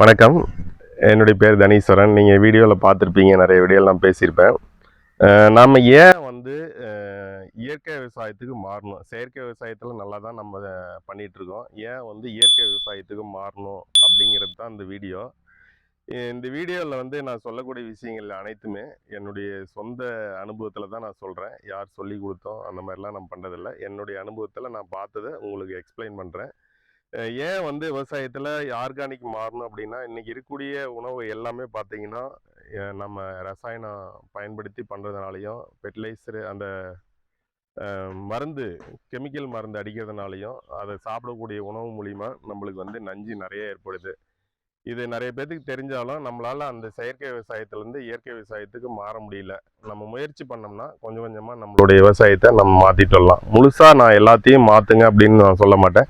வணக்கம். என்னுடைய பேர் தனீஸ்வரன். நீங்கள் வீடியோவில் பார்த்துருப்பீங்க நிறைய வீடியோவில் நான் பேசியிருப்பேன். நாம் ஏன் வந்து இயற்கை விவசாயத்துக்கு மாறணும்? செயற்கை விவசாயத்தில் நல்லா தான் நம்ம பண்ணிகிட்ருக்கோம் இருக்கோம் ஏன் வந்து இயற்கை விவசாயத்துக்கு மாறணும் அப்படிங்கிறது தான் இந்த வீடியோ. இந்த வீடியோவில் வந்து நான் சொல்லக்கூடிய விஷயங்கள் அனைத்துமே என்னுடைய சொந்த அனுபவத்தில் தான் நான் சொல்கிறேன் யார் சொல்லி கொடுத்தோம் அந்த மாதிரிலாம் நான் பண்ணுறதில்ல என்னுடைய அனுபவத்தில் நான் பார்த்ததை உங்களுக்கு எக்ஸ்பிளைன் பண்ணுறேன் ஏன் வந்து விவசாயத்தில் ஆர்கானிக் மாறணும் அப்படின்னா இன்றைக்கி இருக்கக்கூடிய உணவு எல்லாமே பார்த்தீங்கன்னா நம்ம ரசாயனம் பயன்படுத்தி பண்ணுறதுனாலையும் ஃபெர்டிலைசரு அந்த மருந்து கெமிக்கல் மருந்து அடிக்கிறதுனாலையும் அதை சாப்பிடக்கூடிய உணவு மூலிமா நம்மளுக்கு வந்து நஞ்சு நிறைய ஏற்படுது. இது நிறைய பேர்த்துக்கு தெரிஞ்சாலும் நம்மளால் அந்த செயற்கை விவசாயத்துலேருந்து இயற்கை விவசாயத்துக்கு மாற முடியல. நம்ம முயற்சி பண்ணோம்னா கொஞ்சம் கொஞ்சமாக நம்மளுடைய விவசாயத்தை நம்ம மாற்றிட்டு வரலாம் முழுசாக நான் எல்லாத்தையும் மாற்றுங்க அப்படின்னு நான் சொல்ல மாட்டேன்.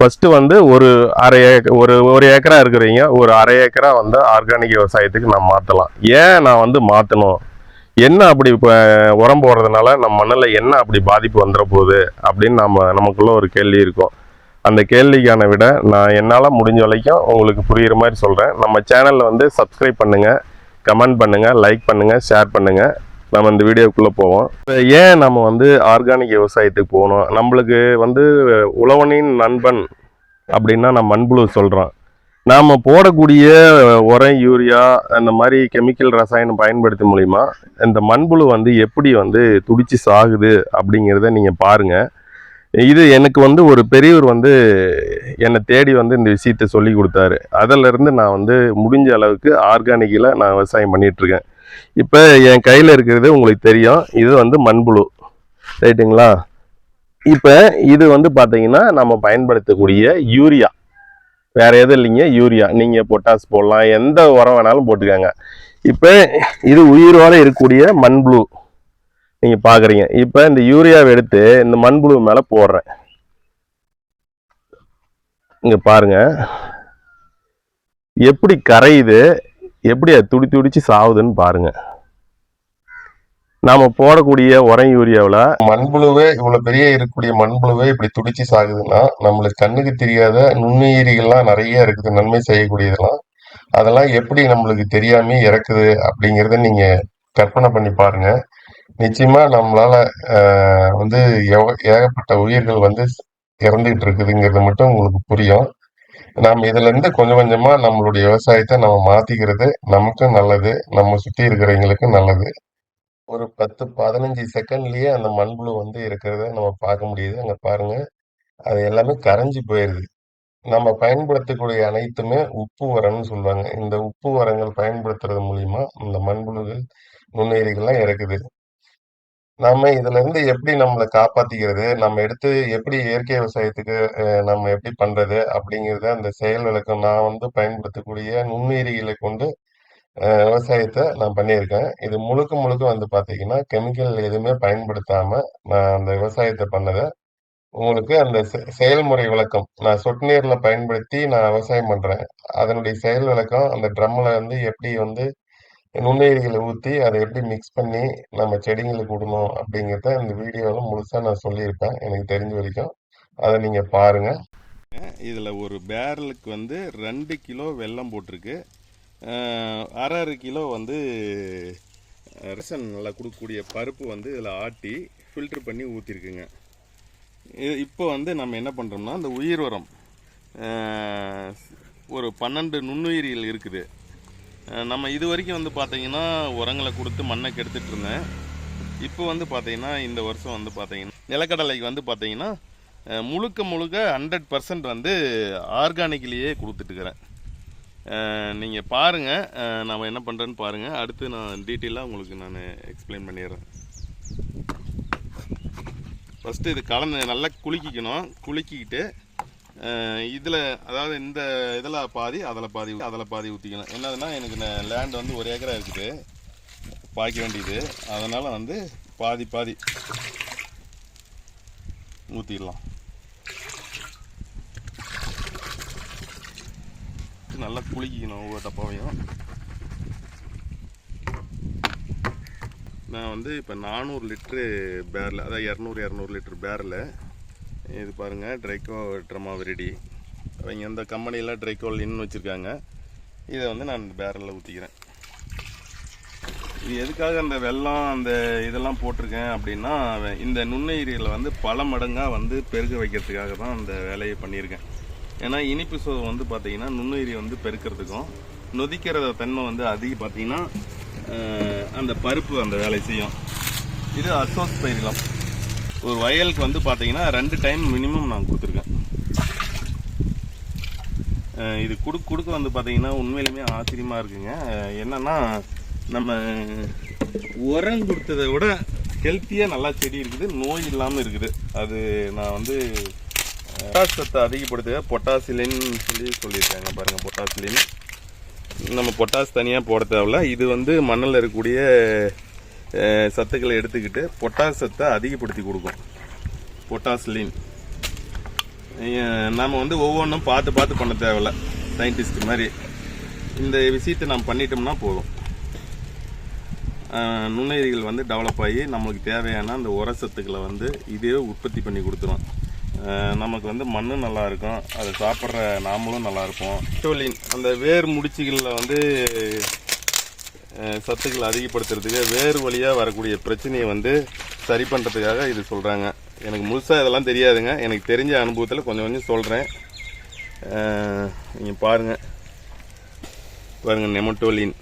ஃபஸ்ட்டு வந்து ஒரு அரை ஏக்கர் ஒரு ஒரு ஏக்கரா இருக்கிறீங்க ஒரு அரை ஏக்கரா வந்து ஆர்கானிக் விவசாயத்துக்கு நான் மாற்றலாம் ஏன் நான் வந்து மாற்றணும் என்ன அப்படி இப்போ உரம் போடுறதுனால நம்ம மண்ணில் என்ன அப்படி பாதிப்பு வந்துட போகுது? அப்படின்னு நம்ம நமக்குள்ள ஒரு கேள்வி இருக்கும். அந்த கேள்விக்கான விட நான் என்னால் முடிஞ்ச வரைக்கும் உங்களுக்கு புரிகிற மாதிரி சொல்கிறேன் நம்ம சேனலில் வந்து சப்ஸ்கிரைப் பண்ணுங்கள் கமெண்ட் பண்ணுங்கள் லைக் பண்ணுங்கள் ஷேர் பண்ணுங்கள் நம்ம இந்த வீடியோக்குள்ளே போவோம். ஏன் நம்ம வந்து ஆர்கானிக் விவசாயத்துக்கு போகணும்? நம்மளுக்கு வந்து உழவனின் நண்பன் அப்படின்னா நான் மண்புழு சொல்கிறோம் நாம் போடக்கூடிய உரம் யூரியா அந்த மாதிரி கெமிக்கல் ரசாயனம் பயன்படுத்தி மூலிமா இந்த மண்புழு வந்து எப்படி வந்து துடிச்சு சாகுது அப்படிங்கிறத நீங்கள் பாருங்கள் இது எனக்கு வந்து ஒரு பெரியவர் வந்து என்னை தேடி வந்து இந்த விஷயத்த சொல்லி கொடுத்தாரு. அதிலிருந்து நான் வந்து முடிஞ்ச அளவுக்கு ஆர்கானிக்கில் நான் விவசாயம் பண்ணிகிட்ருக்கேன் இப்போ என் கையில் இருக்கிறது உங்களுக்கு தெரியும். இது வந்து மண்புழு. ரைட்டுங்களா இப்போ இது வந்து பார்த்தீங்கன்னா நம்ம பயன்படுத்தக்கூடிய யூரியா. வேற எதுவும் இல்லைங்க யூரியா. நீங்கள் பொட்டாஸ் போடலாம் எந்த உரம் வேணாலும் போட்டுக்கோங்க. இப்போ இது உயிரோட இருக்கக்கூடிய மண்புழு. நீங்கள் பார்க்குறீங்க இப்போ இந்த யூரியாவை எடுத்து இந்த மண்புழு மேலே போடுறேன். இங்கே பாருங்க. எப்படி கரையுது? எப்படி அது துடி துடிச்சு சாவுதுன்னு பாருங்க. நாம போடக்கூடிய உரம் யூரியாவில் மண்புழுவே இவ்வளவு பெரிய இருக்கக்கூடிய மண்புழுவே இப்படி துடிச்சு சாகுதுன்னா நம்மளுக்கு கண்ணுக்கு தெரியாத நுண்ணுயிரிகள்லாம் நிறைய இருக்குது நன்மை செய்யக்கூடியதெல்லாம். அதெல்லாம் எப்படி நம்மளுக்கு தெரியாம இறக்குது அப்படிங்கிறத நீங்க கற்பனை பண்ணி பாருங்க. நிச்சயமா நம்மளால வந்து எவ- ஏகப்பட்ட உயிர்கள் வந்து இறந்துகிட்டு இருக்குதுங்கிறது மட்டும் உங்களுக்கு புரியும். நாம் இதுல இருந்து கொஞ்சம் கொஞ்சமா நம்மளுடைய விவசாயத்தை நம்ம மாத்திக்கிறது நமக்கும் நல்லது நம்ம சுத்தி இருக்கிறவங்களுக்கும் நல்லது. ஒரு பத்து பதினஞ்சு செகண்ட்லயே அந்த மண்புழு வந்து இருக்கிறத நம்ம பார்க்க முடியுது. அங்க பாருங்க. அது எல்லாமே கரைஞ்சு போயிருது. நம்ம பயன்படுத்தக்கூடிய அனைத்துமே உப்பு உரம்னு சொல்லுவாங்க. இந்த உப்பு உரங்கள் பயன்படுத்துறது மூலியமா இந்த மண்புழுகள் நுண்ணுயிரிகள்லாம் இறக்குது. நம்ம இதுல இருந்து எப்படி நம்மளை காப்பாத்திக்கிறது? நம்ம எடுத்து எப்படி இயற்கை விவசாயத்துக்கு அஹ், நம்ம எப்படி பண்றது? அப்படிங்கறத அந்த செயல் விளக்கம் நான் வந்து பயன்படுத்தக்கூடிய நுண்ணுயிரிகளை கொண்டு அஹ், விவசாயத்தை நான் பண்ணியிருக்கேன். இது முழுக்க முழுக்க வந்து பாத்தீங்கன்னா கெமிக்கல் எதுவுமே பயன்படுத்தாம நான் அந்த விவசாயத்தை பண்ணதை உங்களுக்கு அந்த செ- செயல்முறை விளக்கம் நான் சொட்டு நீர்ல பயன்படுத்தி நான் விவசாயம் பண்றேன். அதனுடைய செயல் விளக்கம் அந்த ட்ரம்ல வந்து எப்படி வந்து நுண்ணுயிரிகளை ஊற்றி அதை எப்படி மிக்ஸ் பண்ணி நம்ம செடிங்களுக்கு விடணும் அப்படிங்கிறத இந்த வீடியோவில் முழுசாக நான் சொல்லியிருப்பேன். எனக்கு தெரிஞ்ச வரைக்கும். அதை நீங்கள் பாருங்க. இதில் ஒரு பேரலுக்கு வந்து ரெண்டு கிலோ வெல்லம் போட்டிருக்கு. அரை அரை கிலோ வந்து ரசன் நல்லா கொடுக்கக்கூடிய பருப்பு வந்து இதில் ஆட்டி ஃபில்டர் பண்ணி ஊற்றிருக்குங்க இப்போ வந்து நம்ம என்ன பண்ணுறோம்னா இந்த உயிர் உரம் ஒரு பன்னெண்டு நுண்ணுயிரிகள் இருக்குது. நம்ம இது வரைக்கும் வந்து பார்த்தீங்கன்னா உரங்களை கொடுத்து மண்ணை கெடுத்துட்டு இருந்தேன். இப்போ வந்து பார்த்தீங்கன்னா இந்த வருஷம் வந்து பார்த்தீங்கன்னா நிலக்கடலைக்கு வந்து பார்த்தீங்கன்னா முழுக்க முழுக்க ஹண்ட்ரட் பர்சன்ட் வந்து ஆர்கானிக்லேயே கொடுத்துட்டுக்கிறேன் நீங்கள் பாருங்கள் நம்ம என்ன பண்ணுறேன்னு பாருங்கள் அடுத்து நான் டீட்டெயிலாக உங்களுக்கு நான் எக்ஸ்பிளைன் பண்ணிடுறேன். ஃபஸ்ட்டு இது கலந்து நல்லா குலுக்கிக்கணும். குலுக்கிக்கிட்டு இதில் அதாவது இந்த இதில் பாதி அதில் பாதி அதில் பாதி ஊற்றிக்கணும் என்னதுன்னா எனக்கு லேண்ட் வந்து ஒரு ஏக்கரா இருக்குது. பாய்க்க வேண்டியது. அதனால் வந்து பாதி பாதி ஊற்றிடலாம் நல்லா குளிக்கணும் ஒவ்வொரு டப்பாவையும். நான் வந்து இப்போ நானூறு லிட்ரு பேரில் அதாவது இரநூறு இரநூறு லிட்ரு பேரில் இது பாருங்கள் ட்ரைக்கோ ட்ரமா ரெடி அவங்க இந்த கம்பெனியில் ட்ரைக்கோல் லின்னு வச்சுருக்காங்க. இதை வந்து நான் இந்த பேரலில் ஊற்றிக்கிறேன் இது எதுக்காக அந்த வெல்லம் அந்த இதெல்லாம் போட்டிருக்கேன் அப்படின்னா இந்த நுண்ணுயிரிகளை வந்து பல மடங்காக வந்து பெருக வைக்கிறதுக்காக தான் அந்த வேலையை பண்ணியிருக்கேன். ஏன்னா இனிப்பு சுவை வந்து பார்த்திங்கன்னா நுண்ணுயிரி வந்து பெருக்கிறதுக்கும் நொதிக்கிற தன்மை வந்து அதிக பார்த்தீங்கன்னா அந்த பருப்பு அந்த வேலை செய்யும். இது அசோஸ் பயிரிலம் ஒரு வயலுக்கு வந்து பார்த்தீங்கன்னா ரெண்டு டைம் மினிமம் நான் கொடுத்துருக்கேன். இது கொடுக்க கொடுக்க வந்து பார்த்தீங்கன்னா உண்மையிலுமே ஆச்சரியமாக இருக்குங்க. என்னென்னா நம்ம உரம் கொடுத்ததை விட ஹெல்த்தியாக நல்லா செடி இருக்குது நோய் இல்லாமல் இருக்குது. அது நான் வந்து பொட்டாஸ் சத்தை அதிகப்படுத்த பொட்டாசிலின் சொல்லி சொல்லியிருக்காங்க பாருங்கள் பொட்டாசிலின். நம்ம பொட்டாஸ் தனியாக போட தேவையில்ல. இது வந்து மண்ணில் இருக்கக்கூடிய சத்துக்களை எடுத்துக்கிட்டு பொட்டாஸ் சத்தை அதிகப்படுத்தி கொடுக்கும். பொட்டாசிலின் நாம் வந்து ஒவ்வொன்றும் பார்த்து பார்த்து பண்ண தேவையில்ல. சயின்டிஸ்ட் மாதிரி. இந்த விஷயத்தை நாம் பண்ணிட்டோம்னா போதும். நுண்ணுயிரிகள் வந்து டெவலப் ஆகி நம்மளுக்கு தேவையான அந்த உர சத்துக்களை வந்து இதே உற்பத்தி பண்ணி கொடுத்துரும். நமக்கு வந்து மண்ணும் நல்லா இருக்கும். அதை சாப்பிட்ற நாமளும் நல்லா இருப்போம். டோலின் அந்த வேர் முடிச்சுகளில் வந்து சத்துக்களை அதிகப்படுத்துறதுக்கு வேறு வழியாக வரக்கூடிய பிரச்சனையை வந்து சரி பண்ணுறதுக்காக இது சொல்கிறாங்க எனக்கு முழுசாக இதெல்லாம் தெரியாதுங்க. எனக்கு தெரிஞ்ச அனுபவத்தில் கொஞ்சம் கொஞ்சம் சொல்கிறேன் நீங்கள் பாருங்கள் பாருங்கள் நெமட்டோலின்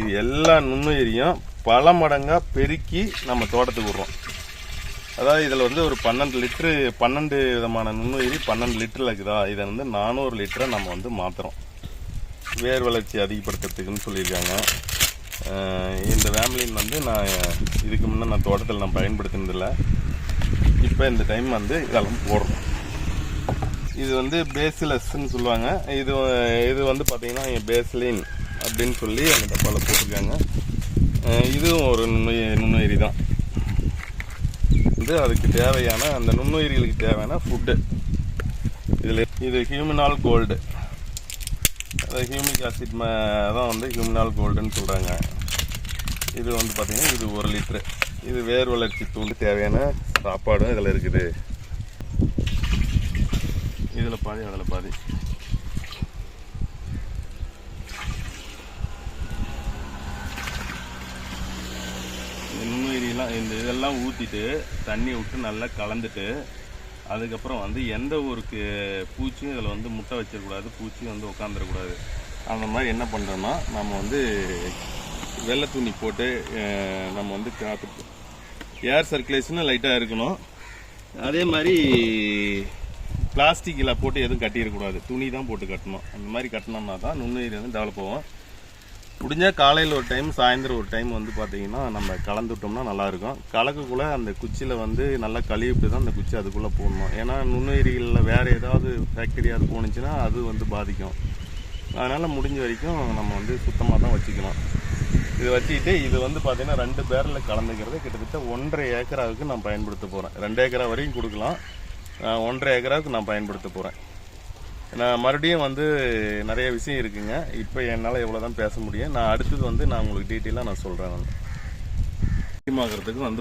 இது எல்லா நுண்ணுயிரியும் பல மடங்காக பெருக்கி நம்ம தோட்டத்துக்கு விடுறோம். அதாவது இதில் வந்து ஒரு பன்னெண்டு லிட்ரு பன்னெண்டு விதமான நுண்ணுயிரி பன்னெண்டு லிட்டரில் இருக்குதா? இதை வந்து நானூறு லிட்டரை நம்ம வந்து மாற்றுறோம் வேர் வளர்ச்சி அதிகப்படுத்துறதுக்குன்னு சொல்லியிருக்காங்க. இந்த வேம்லின் வந்து நான் இதுக்கு முன்னே நான் தோட்டத்தில் நான் பயன்படுத்தினதில்ல. இப்போ இந்த டைம் வந்து இதெல்லாம் போடுறோம். இது வந்து பேசிலஸ்ன்னு சொல்லுவாங்க. இது இது வந்து பார்த்திங்கன்னா பேஸ்லின் அப்படின்னு சொல்லி அந்த டப்பாவில் போட்டிருக்காங்க. இதுவும் ஒரு நுண்ணுயி நுண்ணுயிரி தான் வந்து அதுக்கு தேவையான அந்த நுண்ணுயிரிகளுக்கு தேவையான ஃபுட்டு இதில் இது ஹியூமினால் கோல்டு அது ஹியூமிக் ஆசிட் தான் வந்து ஹியூமினால் கோல்டுன்னு சொல்கிறாங்க இது வந்து பார்த்திங்கன்னா இது ஒரு லிட்ரு இது வேர் வளர்ச்சி தூண்டு தேவையான சாப்பாடும் இதில் இருக்குது. இதில் பாதி அதில் பாதி இந்த இதெல்லாம் இந்த இதெல்லாம் ஊற்றிட்டு தண்ணி விட்டு நல்லா கலந்துட்டு அதுக்கப்புறம் வந்து எந்த ஒரு பூச்சியும் இதில் வந்து முட்டை வச்சிடக்கூடாது பூச்சியும் வந்து உட்காந்துடக்கூடாது அந்த மாதிரி என்ன பண்ணுறோன்னா நம்ம வந்து வெள்ளை துணி போட்டு நம்ம வந்து காத்து ஏர் சர்க்குலேஷனும் லைட்டாக இருக்கணும். அதே மாதிரி பிளாஸ்டிக்கில் போட்டு எதுவும் கட்டிடக்கூடாது. துணி தான் போட்டு கட்டணும். அந்த மாதிரி கட்டினோம்னா தான் நுண்ணுயிர் வந்து டெவலப் ஆகும். முடிஞ்சால் காலையில் ஒரு டைம் சாயந்தரம் ஒரு டைம் வந்து பார்த்தீங்கன்னா நம்ம கலந்துட்டோம்னா நல்லாயிருக்கும் கலக்குக்குள்ளே அந்த குச்சியில் வந்து நல்லா கழுவிட்டு தான் அந்த குச்சி அதுக்குள்ளே போடணும். ஏன்னா நுண்ணுயிரிகளில் வேறு ஏதாவது பாக்டீரியா அது போணுச்சுன்னா அது வந்து பாதிக்கும். அதனால் முடிஞ்ச வரைக்கும் நம்ம வந்து சுத்தமாக தான் வச்சுக்கணும். இது வச்சுக்கிட்டு இது வந்து பார்த்தீங்கன்னா ரெண்டு பேரில் கலந்துக்கிறது கிட்டத்தட்ட ஒன்றரை ஏக்கராவுக்கு நான் பயன்படுத்த போகிறேன் ரெண்டு ஏக்கரா வரையும் கொடுக்கலாம். ஒன்றரை ஏக்கராவுக்கு நான் பயன்படுத்த போகிறேன் நான் மறுபடியும் வந்து நிறைய விஷயம் இருக்குங்க. இப்போ என்னால் எவ்வளோ தான் பேச முடியும். நான் அடுத்தது வந்து நான் உங்களுக்கு டீட்டெயிலாக நான் சொல்கிறேன் நான் வந்து